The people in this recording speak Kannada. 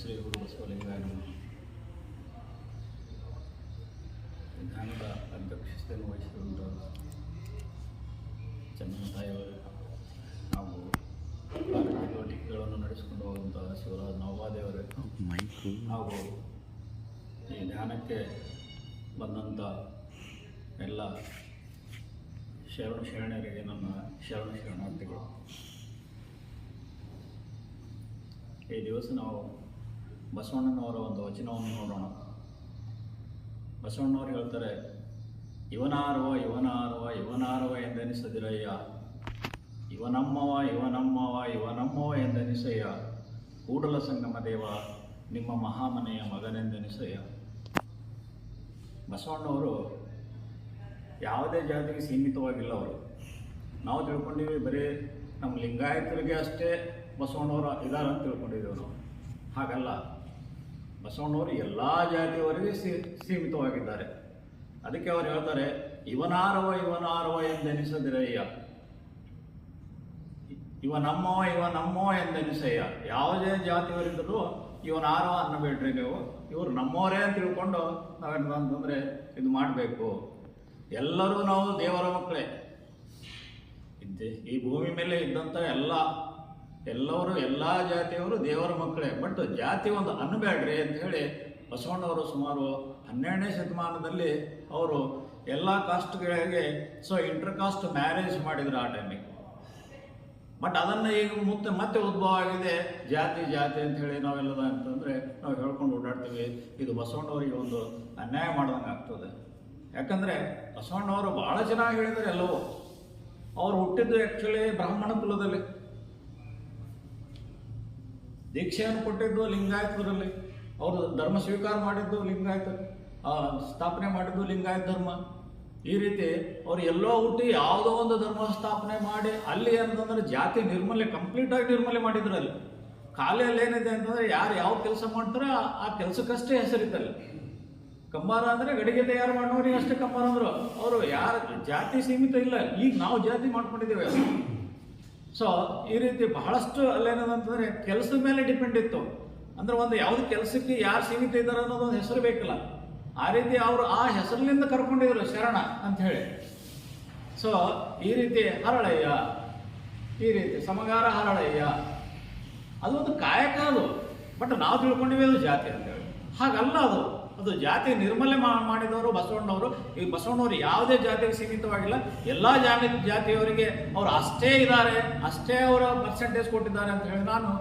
ಶ್ರೀ ಗುರು ಬಸವಲಿಂಗಾಯಣ ವಿಧಾನದ ಅಧ್ಯಕ್ಷತೆಯನ್ನು ವಹಿಸಿದಂಥ ಚನ್ನತಾಯಿಯವರು. ನಾವು ಚಟುವಟಿಕೆಗಳನ್ನು ನಡೆಸಿಕೊಂಡು ಹೋಗುವಂಥ ಶಿವರಾಜ್ ನವಾದೇವರ ಹಾಗೂ ಈ ಧ್ಯಾನಕ್ಕೆ ಬಂದಂಥ ಎಲ್ಲ ಶರಣ ಶರಣರಿಗೆ ನಮ್ಮ ಶರಣ ಶರಣಾರ್ಥಿಗಳು. ಈ ದಿವಸ ನಾವು ಬಸವಣ್ಣನವರ ಒಂದು ವಚನವನ್ನು ನೋಡೋಣ. ಬಸವಣ್ಣವರು ಹೇಳ್ತಾರೆ, ಇವನಾರವ ಇವನಾರವ ಇವನಾರವ ಎಂದೆನಿಸದಿರಯ್ಯ. ಇವನಮ್ಮವ ಇವನಮ್ಮವ ಇವನಮ್ಮವ ಎಂದೆನಿಸಯ್ಯ. ಕೂಡಲ ಸಂಗಮ ದೇವ, ನಿಮ್ಮ ಮಹಾಮನೆಯ ಮಗನೆಂದೆನಿಸಯ್ಯ. ಬಸವಣ್ಣವರು ಯಾವುದೇ ಜಾತಿಗೆ ಸೀಮಿತವಾಗಿಲ್ಲ ಅವರು. ನಾವು ತಿಳ್ಕೊಂಡಿವಿ, ಬರೀ ನಮ್ಮ ಲಿಂಗಾಯತರಿಗೆ ಅಷ್ಟೇ ಬಸವಣ್ಣವರು ಇದಾರಂತ ತಿಳ್ಕೊಂಡಿದ್ದೀವಿ ನಾವು. ಹಾಗಲ್ಲ. ಬಸವಣ್ಣವರು ಎಲ್ಲ ಜಾತಿಯವರಿಗೆ ಸೀಮಿತವಾಗಿದ್ದಾರೆ. ಅದಕ್ಕೆ ಅವರು ಹೇಳ್ತಾರೆ, ಇವನಾರವ ಇವನಾರವ ಎಂದೆನಿಸದಿರಯ್ಯ. ಇವ ನಮ್ಮೋ ಇವ ನಮ್ಮವ ಎಂದೆನಿಸಯ್ಯ. ಯಾವುದೇ ಜಾತಿಯವರಿದ್ದರೂ ಇವನಾರವ ಅನ್ನಬೇಡ್ರಿ ನೀವು. ಇವರು ನಮ್ಮವರೇ ಅಂತ ತಿಳ್ಕೊಂಡು ಅಂತಂದರೆ ಇದು ಮಾಡಬೇಕು. ಎಲ್ಲರೂ ನಾವು ದೇವರ ಮಕ್ಕಳೇ. ಈ ಭೂಮಿ ಮೇಲೆ ಇದ್ದಂಥ ಎಲ್ಲ ಎಲ್ಲವರು ಎಲ್ಲ ಜಾತಿಯವರು ದೇವರ ಮಕ್ಕಳೇ. ಬಟ್ ಜಾತಿ ಒಂದು ಅನ್ನಬೇಡ್ರಿ ಅಂತ ಹೇಳಿ ಬಸವಣ್ಣವರು ಸುಮಾರು ಹನ್ನೆರಡನೇ ಶತಮಾನದಲ್ಲಿ ಅವರು ಎಲ್ಲ ಕಾಸ್ಟ್ಗಳಿಗೆ ಸೊ ಇಂಟರ್ ಕಾಸ್ಟ್ ಮ್ಯಾರೇಜ್ ಮಾಡಿದ್ರು ಆ ಟೈಮಿಗೆ ಬಟ್ ಅದನ್ನು ಈಗ ಮತ್ತೆ ಮತ್ತೆ ಉದ್ಭವ ಆಗಿದೆ. ಜಾತಿ ಜಾತಿ ಅಂತ ಹೇಳಿ ನಾವೆಲ್ಲದ ಅಂತಂದರೆ ನಾವು ಹೇಳ್ಕೊಂಡು ಓಡಾಡ್ತೀವಿ. ಇದು ಬಸವಣ್ಣವರಿಗೆ ಒಂದು ಅನ್ಯಾಯ ಮಾಡ್ದಂಗೆ ಆಗ್ತದೆ. ಯಾಕಂದರೆ ಬಸವಣ್ಣವರು ಭಾಳ ಚೆನ್ನಾಗಿ ಹೇಳಿದರೆ ಎಲ್ಲವೂ. ಅವ್ರು ಹುಟ್ಟಿದ್ದು ಆ್ಯಕ್ಚುಲಿ ಬ್ರಾಹ್ಮಣ ಕುಲದಲ್ಲಿ. ದೀಕ್ಷೆಯನ್ನು ಕೊಟ್ಟಿದ್ದು ಲಿಂಗಾಯತರಲ್ಲಿ ಅವರು ಧರ್ಮ ಸ್ವೀಕಾರ ಮಾಡಿದ್ದು ಲಿಂಗಾಯತ ಸ್ಥಾಪನೆ ಮಾಡಿದ್ದು ಲಿಂಗಾಯತ ಧರ್ಮ. ಈ ರೀತಿ ಅವ್ರು ಎಲ್ಲೋ ಹುಟ್ಟಿ ಯಾವುದೋ ಒಂದು ಧರ್ಮ ಸ್ಥಾಪನೆ ಮಾಡಿ ಅಲ್ಲಿ ಏನಂತಂದ್ರೆ ಜಾತಿ ನಿರ್ಮೂಲನೆ ಕಂಪ್ಲೀಟ್ ಆಗಿ ನಿರ್ಮೂಲನೆ ಮಾಡಿದ್ರು ಅಲ್ಲಿ. ಖಾಲಿಯಲ್ಲಿ ಏನಿದೆ ಅಂತಂದ್ರೆ ಯಾರು ಯಾವ ಕೆಲಸ ಮಾಡ್ತಾರೋ ಆ- ಕೆಲಸಕ್ಕಷ್ಟೇ ಹೆಸರಿತ್ತಲ್ಲಿ. ಕಂಬಾರ ಅಂದ್ರೆ ಗಡಿಗೆ ತಯಾರು ಮಾಡೋರಿಗೆ ಅಷ್ಟೇ ಕಂಬಾರ ಅಂದರು. ಅವರು ಯಾರು ಜಾತಿ ಸೀಮಿತ ಇಲ್ಲ. ಈಗ ನಾವು ಜಾತಿ ಮಾಡ್ಕೊಂಡಿದ್ದೇವೆ. ಸೊ ಈ ರೀತಿ ಬಹಳಷ್ಟು ಅಲ್ಲೇನದಂತಂದರೆ ಕೆಲಸದ ಮೇಲೆ ಡಿಪೆಂಡ್ ಇತ್ತು. ಅಂದ್ರೆ ಒಂದು ಯಾವ್ದು ಕೆಲಸಕ್ಕೆ ಯಾರು ಸೀಮಿತ ಇದ್ದಾರೆ ಅನ್ನೋದು ಒಂದು ಹೆಸರು ಬೇಕಲ್ಲ. ಆ ರೀತಿ ಅವರು ಆ ಹೆಸರಿನಿಂದ ಕರ್ಕೊಂಡಿದ್ರು ಶರಣ ಅಂತ ಹೇಳಿ. ಸೊ ಈ ರೀತಿ ಹರಳಯ್ಯ, ಈ ರೀತಿ ಸಮಗಾರ ಹರಳಯ್ಯ. ಅದು ಒಂದು ಕಾಯಕ ಅದು. ಬಟ್ ನಾವು ತಿಳ್ಕೊಂಡಿವಿ ಅದು ಜಾತಿ ಅಂತ ಹೇಳಿ. ಹಾಗಲ್ಲ ಅದು. ಅದು ಜಾತಿ ನಿರ್ಮೂಲನೆ ಮಾಡಿದವರು ಬಸವಣ್ಣವರು. ಈ ಬಸವಣ್ಣವರು ಯಾವುದೇ ಜಾತಿಗೆ ಸೀಮಿತವಾಗಿಲ್ಲ. ಎಲ್ಲ ಜಾತಿ ಜಾತಿಯವರಿಗೆ ಅವರು ಅಷ್ಟೇ ಇದ್ದಾರೆ. ಅಷ್ಟೇ ಅವರ ಪರ್ಸೆಂಟೇಜ್ ಕೊಟ್ಟಿದ್ದಾರೆ ಅಂತ ಹೇಳಿ ನಾನು